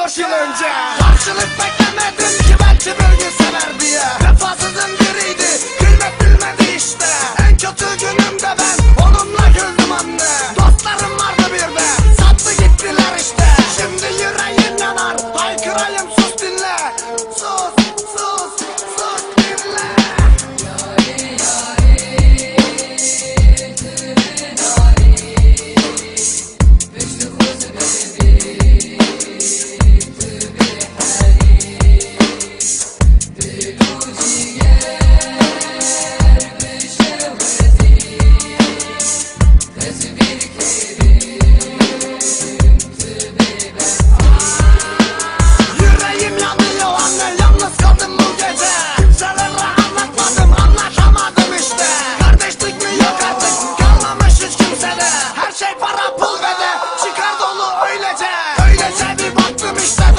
14 yıl önce. Karşılık beklemedim ki belki bir gün sever diye. Vefasızım biriydi gülmek bilmedi işte. En kötü günümde ben onunla güldüm anne. Dostlarım vardı bir de sattı gittiler işte. Şimdi yüreğim yanar haykırayım sus dinle. Vamos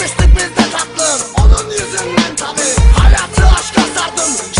Çekmiştik biz de Onun yüzünden tabi Hayatı aşka sardım.